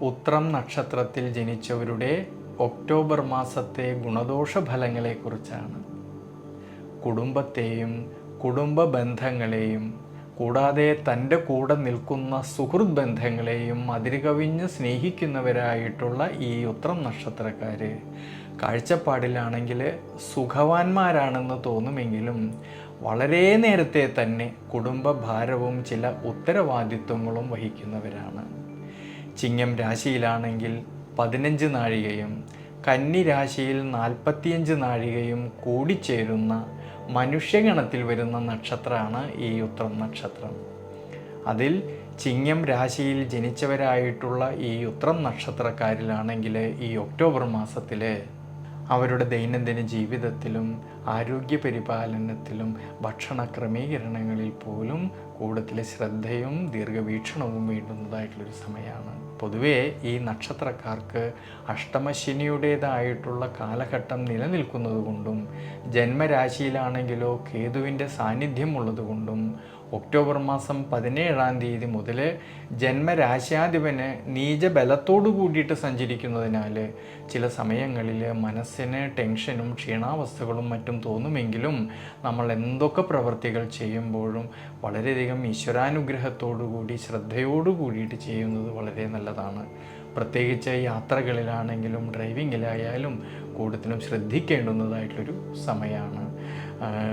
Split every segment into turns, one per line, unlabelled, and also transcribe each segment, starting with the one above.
ഉത്രം നക്ഷത്രത്തിൽ ജനിച്ചവരുടെ ഒക്ടോബർ മാസത്തെ ഗുണദോഷ ഫലങ്ങളെക്കുറിച്ചാണ് കുടുംബത്തെയും കുടുംബ ബന്ധങ്ങളെയും കൂടാതെ തന്റെ കൂടെ നിൽക്കുന്ന സുഹൃത് ബന്ധങ്ങളെയും അതിരുകവിഞ്ഞ് സ്നേഹിക്കുന്നവരായിട്ടുള്ള ഈ ഉത്രം നക്ഷത്രക്കാർ കാഴ്ചപ്പാടിലാണെങ്കിൽ സുഖവാന്മാരാണെന്ന് തോന്നുമെങ്കിലും വളരെ നേരത്തെ തന്നെ കുടുംബ ഭാരവും ചില ഉത്തരവാദിത്വങ്ങളും വഹിക്കുന്നവരാണ്. ചിങ്ങം രാശിയിലാണെങ്കിൽ പതിനഞ്ച് നാഴികയും കന്നി രാശിയിൽ നാൽപ്പത്തിയഞ്ച് നാഴികയും കൂടിച്ചേരുന്ന മനുഷ്യഗണത്തിൽ വരുന്ന നക്ഷത്രമാണ് ഈ ഉത്രം നക്ഷത്രം. അതിൽ ചിങ്ങം രാശിയിൽ ജനിച്ചവരായിട്ടുള്ള ഈ ഉത്രം നക്ഷത്രക്കാരിലാണെങ്കിൽ ഈ ഒക്ടോബർ മാസത്തിൽ അവരുടെ ദൈനംദിന ജീവിതത്തിലും ആരോഗ്യ പരിപാലനത്തിലും ഭക്ഷണ ക്രമീകരണങ്ങളിൽ പോലും കൂടുതൽ ശ്രദ്ധയും ദീർഘവീക്ഷണവും വേണ്ടുന്നതായിട്ടുള്ളൊരു സമയമാണ്. പൊതുവേ ഈ നക്ഷത്രക്കാർക്ക് അഷ്ടമശനിയുടേതായിട്ടുള്ള കാലഘട്ടം നിലനിൽക്കുന്നതുകൊണ്ടും ജന്മരാശിയിലാണെങ്കിലോ കേതുവിന്റെ സാന്നിധ്യം ഉള്ളതുകൊണ്ടും ഒക്ടോബർ മാസം പതിനേഴാം തീയതി മുതൽ ജന്മരാശ്യാധിപന് നീചബലത്തോടു കൂടിയിട്ട് സഞ്ചരിക്കുന്നതിനാൽ ചില സമയങ്ങളിൽ മനസ്സിന് ടെൻഷനും ക്ഷീണാവസ്ഥകളും മറ്റും തോന്നുമെങ്കിലും നമ്മൾ എന്തൊക്കെ പ്രവൃത്തികൾ ചെയ്യുമ്പോഴും വളരെയധികം ഈശ്വരാനുഗ്രഹത്തോടു കൂടി ശ്രദ്ധയോടു കൂടിയിട്ട് ചെയ്യുന്നത് വളരെ നല്ലതാണ്. പ്രത്യേകിച്ച് യാത്രകളിലാണെങ്കിലും ഡ്രൈവിങ്ങിലായാലും കൂടുതലും ശ്രദ്ധിക്കേണ്ടുന്നതായിട്ടുള്ളൊരു സമയമാണ്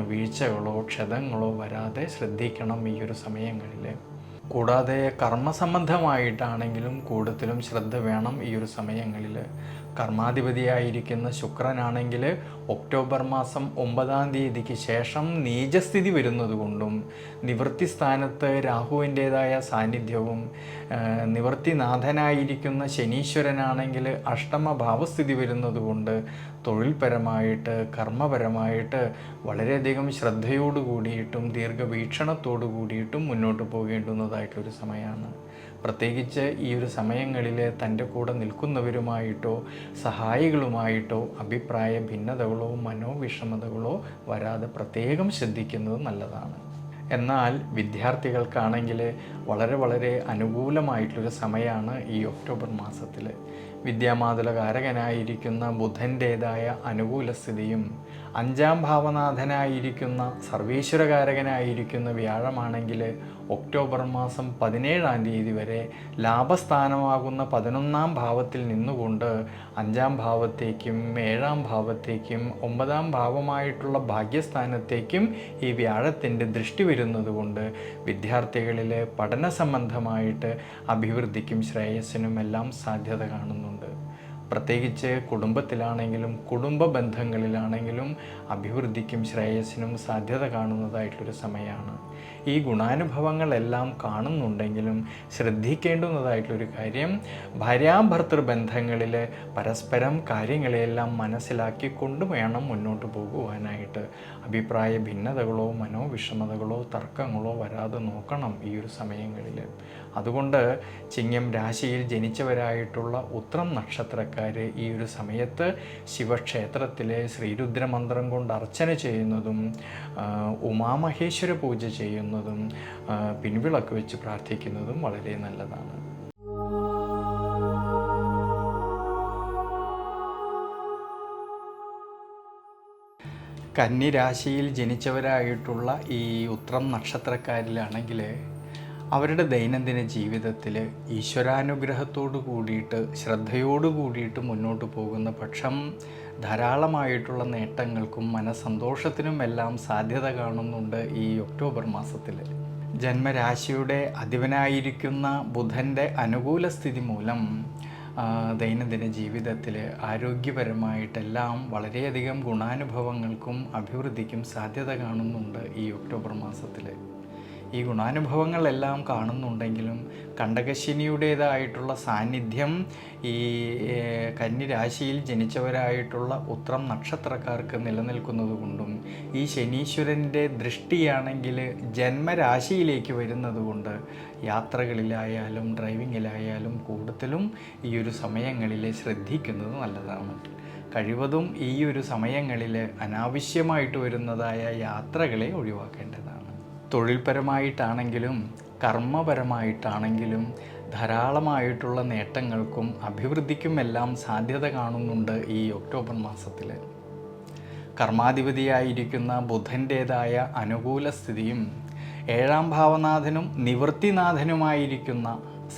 വീഴ്ചകളോ ക്ഷതങ്ങളോ വരാതെ ശ്രദ്ധിക്കണം ഈ ഒരു സമയങ്ങളിൽ കൂടാതെ കർമ്മസംബന്ധമായിട്ടാണെങ്കിലും കൂടുതലും ശ്രദ്ധ വേണം ഈ ഒരു സമയങ്ങളിൽ കർമാധിപതിയായിരിക്കുന്ന ശുക്രനാണെങ്കിൽ ഒക്ടോബർ മാസം ഒമ്പതാം തീയതിക്ക് ശേഷം നീചസ്ഥിതി വരുന്നത് കൊണ്ടും നിവൃത്തി സ്ഥാനത്ത് രാഹുവിന്റേതായ സാന്നിധ്യവും നിവൃത്തിനാഥനായിരിക്കുന്ന ശനീശ്വരനാണെങ്കിൽ അഷ്ടമ ഭാവസ്ഥിതി വരുന്നത് കൊണ്ട് തൊഴിൽപരമായിട്ട് കർമ്മപരമായിട്ട് വളരെയധികം ശ്രദ്ധയോടുകൂടിയിട്ടും ദീർഘവീക്ഷണത്തോടു കൂടിയിട്ടും മുന്നോട്ട് പോകേണ്ടുന്നതായിട്ടൊരു സമയമാണ്. പ്രത്യേകിച്ച് ഈ ഒരു സമയങ്ങളിൽ തന്റെ കൂടെ നിൽക്കുന്നവരുമായിട്ടോ സഹായികളുമായിട്ടോ അഭിപ്രായ ഭിന്നതകളോ മനോവിഷമതകളോ വരാതെ പ്രത്യേകം ശ്രദ്ധിക്കുന്നത് നല്ലതാണ്. എന്നാൽ വിദ്യാർത്ഥികൾക്കാണെങ്കിൽ വളരെ വളരെ അനുകൂലമായിട്ടുള്ളൊരു സമയമാണ് ഈ ഒക്ടോബർ മാസത്തിൽ വിദ്യാമാതുലകാരകനായിരിക്കുന്ന ബുധന്റേതായ അനുകൂല സ്ഥിതിയും അഞ്ചാം ഭാവനാഥനായിരിക്കുന്ന സർവീശ്വരകാരകനായിരിക്കുന്ന വ്യാഴമാണെങ്കിൽ ഒക്ടോബർ മാസം പതിനേഴാം തീയതി വരെ ലാഭസ്ഥാനമാകുന്ന പതിനൊന്നാം ഭാവത്തിൽ നിന്നുകൊണ്ട് അഞ്ചാം ഭാവത്തേക്കും ഏഴാം ഭാവത്തേക്കും ഒമ്പതാം ഭാവമായിട്ടുള്ള ഭാഗ്യസ്ഥാനത്തേക്കും ഈ വ്യാഴത്തിന്റെ ദൃഷ്ടി വരുന്നത് കൊണ്ട് വിദ്യാർത്ഥികളിൽ പഠന സംബന്ധമായിട്ട് അഭിവൃദ്ധിക്കും ശ്രേയസ്സിനും എല്ലാം സാധ്യത കാണുന്നുണ്ട് പ്രത്യേകിച്ച് കുടുംബത്തിലാണെങ്കിലും കുടുംബ ബന്ധങ്ങളിലാണെങ്കിലും അഭിവൃദ്ധിക്കും ശ്രേയസ്സിനും സാധ്യത കാണുന്നതായിട്ടൊരു സമയമാണ്. ഈ ഗുണാനുഭവങ്ങളെല്ലാം കാണുന്നുണ്ടെങ്കിലും ശ്രദ്ധിക്കേണ്ടുന്നതായിട്ടുള്ളൊരു കാര്യം ഭാര്യാഭർത്തൃ ബന്ധങ്ങളിൽ പരസ്പരം കാര്യങ്ങളെല്ലാം മനസ്സിലാക്കിക്കൊണ്ട് വേണം മുന്നോട്ട് പോകുവാനായിട്ട്. അഭിപ്രായ ഭിന്നതകളോ മനോവിഷമതകളോ തർക്കങ്ങളോ വരാതെ നോക്കണം ഈ ഒരു സമയങ്ങളിൽ അതുകൊണ്ട് ചിങ്ങം രാശിയിൽ ജനിച്ചവരായിട്ടുള്ള ഉത്രം നക്ഷത്രക്കാർ ഈ ഒരു സമയത്ത് ശിവക്ഷേത്രത്തിലെ ശ്രീരുദ്രമന്ത്രം കൊണ്ട് അർച്ചന ചെയ്യുന്നതും ഉമാമഹേശ്വര പൂജ ചെയ്യുന്നതും പിൻവിളക്ക് വെച്ച് പ്രാർത്ഥിക്കുന്നതും വളരെ നല്ലതാണ്. കന്നിരാശിയിൽ ജനിച്ചവരായിട്ടുള്ള ഈ ഉത്രം നക്ഷത്രക്കാരിലാണെങ്കിൽ അവരുടെ ദൈനംദിന ജീവിതത്തിൽ ഈശ്വരാനുഗ്രഹത്തോടു കൂടിയിട്ട് ശ്രദ്ധയോടു കൂടിയിട്ട് മുന്നോട്ട് പോകുന്ന പക്ഷം ധാരാളമായിട്ടുള്ള നേട്ടങ്ങൾക്കും മനസന്തോഷത്തിനും എല്ലാം സാധ്യത കാണുന്നുണ്ട് ഈ ഒക്ടോബർ മാസത്തിൽ ജന്മരാശിയുടെ അധിപനായിരിക്കുന്ന ബുധന്റെ അനുകൂല സ്ഥിതി മൂലം ദൈനംദിന ജീവിതത്തിൽ ആരോഗ്യപരമായിട്ടെല്ലാം വളരെയധികം ഗുണാനുഭവങ്ങൾക്കും അഭിവൃദ്ധിക്കും സാധ്യത കാണുന്നുണ്ട് ഈ ഒക്ടോബർ മാസത്തിൽ ഈ ഗുണാനുഭവങ്ങളെല്ലാം കാണുന്നുണ്ടെങ്കിലും കണ്ടകശനിയുടേതായിട്ടുള്ള സാന്നിധ്യം ഈ കന്നിരാശിയിൽ ജനിച്ചവരായിട്ടുള്ള ഉത്രം നക്ഷത്രക്കാർക്ക് നിലനിൽക്കുന്നത് കൊണ്ടും ഈ ശനീശ്വരന്റെ ദൃഷ്ടിയാണെങ്കിൽ ജന്മരാശിയിലേക്ക് വരുന്നത് കൊണ്ട് യാത്രകളിലായാലും ഡ്രൈവിങ്ങിലായാലും കൂടുതലും ഈ ഒരു സമയങ്ങളിൽ ശ്രദ്ധിക്കുന്നത് നല്ലതാണ്. കഴിവതും ഈ ഒരു സമയങ്ങളിൽ അനാവശ്യമായിട്ട് വരുന്നതായ യാത്രകളെ ഒഴിവാക്കേണ്ടതാണ്. തൊഴിൽപരമായിട്ടാണെങ്കിലും കർമ്മപരമായിട്ടാണെങ്കിലും ധാരാളമായിട്ടുള്ള നേട്ടങ്ങൾക്കും അഭിവൃദ്ധിക്കുമെല്ലാം സാധ്യത കാണുന്നുണ്ട് ഈ ഒക്ടോബർ മാസത്തിൽ കർമാധിപതിയായിരിക്കുന്ന ബുധന്റേതായ അനുകൂല സ്ഥിതിയും ഏഴാം ഭാവനാഥനും നിവൃത്തിനാഥനുമായിരിക്കുന്ന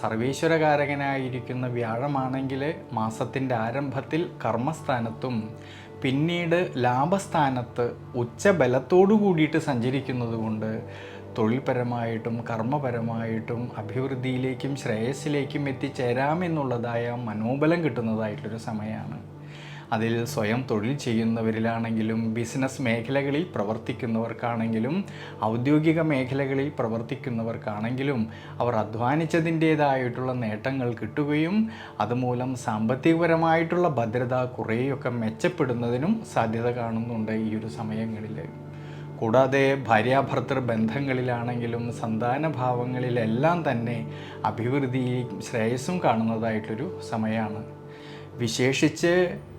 സർവീശ്വരകാരകനായിരിക്കുന്ന വ്യാഴമാണെങ്കിൽ മാസത്തിന്റെ ആരംഭത്തിൽ കർമ്മസ്ഥാനത്തും പിന്നീട് ലാഭസ്ഥാനത്ത് ഉച്ചബലത്തോടു കൂടിയിട്ട് സഞ്ചരിക്കുന്നത് കൊണ്ട് തൊഴിൽപരമായിട്ടും കർമ്മപരമായിട്ടും അഭിവൃദ്ധിയിലേക്കും ശ്രേയസ്സിലേക്കും എത്തിച്ചേരാമെന്നുള്ളതായ മനോബലം കിട്ടുന്നതായിട്ടൊരു സമയമാണ്. അതിൽ സ്വയം തൊഴിൽ ചെയ്യുന്നവരിലാണെങ്കിലും ബിസിനസ് മേഖലകളിൽ പ്രവർത്തിക്കുന്നവർക്കാണെങ്കിലും ഔദ്യോഗിക മേഖലകളിൽ പ്രവർത്തിക്കുന്നവർക്കാണെങ്കിലും അവർ അധ്വാനിച്ചതിന്റേതായിട്ടുള്ള നേട്ടങ്ങൾ കിട്ടുകയും അതുമൂലം സാമ്പത്തികപരമായിട്ടുള്ള ഭദ്രത കുറേയൊക്കെ മെച്ചപ്പെടുന്നതിനും സാധ്യത കാണുന്നുണ്ട് ഈ ഒരു സമയങ്ങളിൽ. കൂടാതെ ഭാര്യാഭർത്തൃ ബന്ധങ്ങളിലാണെങ്കിലും സന്താന ഭാവങ്ങളിലെല്ലാം തന്നെ അഭിവൃദ്ധിയും ശ്രേയസ്സും കാണുന്നതായിട്ടൊരു സമയമാണ്. വിശേഷിച്ച്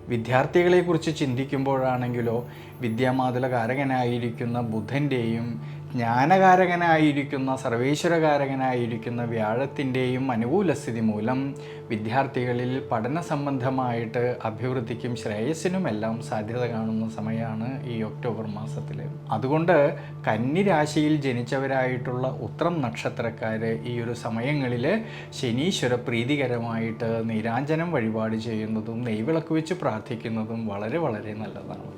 വിദ്യാർത്ഥികളെക്കുറിച്ച് ചിന്തിക്കുമ്പോഴാണെങ്കിലോ വിദ്യാമാതുലകാരകനായിരിക്കുന്ന ബുധന്റെയും ജ്ഞാനകാരകനായിരിക്കുന്ന സർവേശ്വരകാരകനായിരിക്കുന്ന വ്യാഴത്തിന്റെയും അനുകൂലസ്ഥിതി മൂലം വിദ്യാർത്ഥികളിൽ പഠന സംബന്ധമായിട്ട് അഭിവൃദ്ധിക്കും ശ്രേയസ്സിനുമെല്ലാം സാധ്യത കാണുന്ന സമയമാണ് ഈ ഒക്ടോബർ മാസത്തിൽ അതുകൊണ്ട് കന്നിരാശിയിൽ ജനിച്ചവരായിട്ടുള്ള ഉത്രം നക്ഷത്രക്കാർ ഈ ഒരു സമയങ്ങളിൽ ശനീശ്വര പ്രീതികരമായിട്ട് നീരാഞ്ജനം വഴിപാട് ചെയ്യുന്നതും നെയ്വിളക്ക് വെച്ച് പ്രാർത്ഥിക്കുന്നതും വളരെ വളരെ നല്ലതാണ്.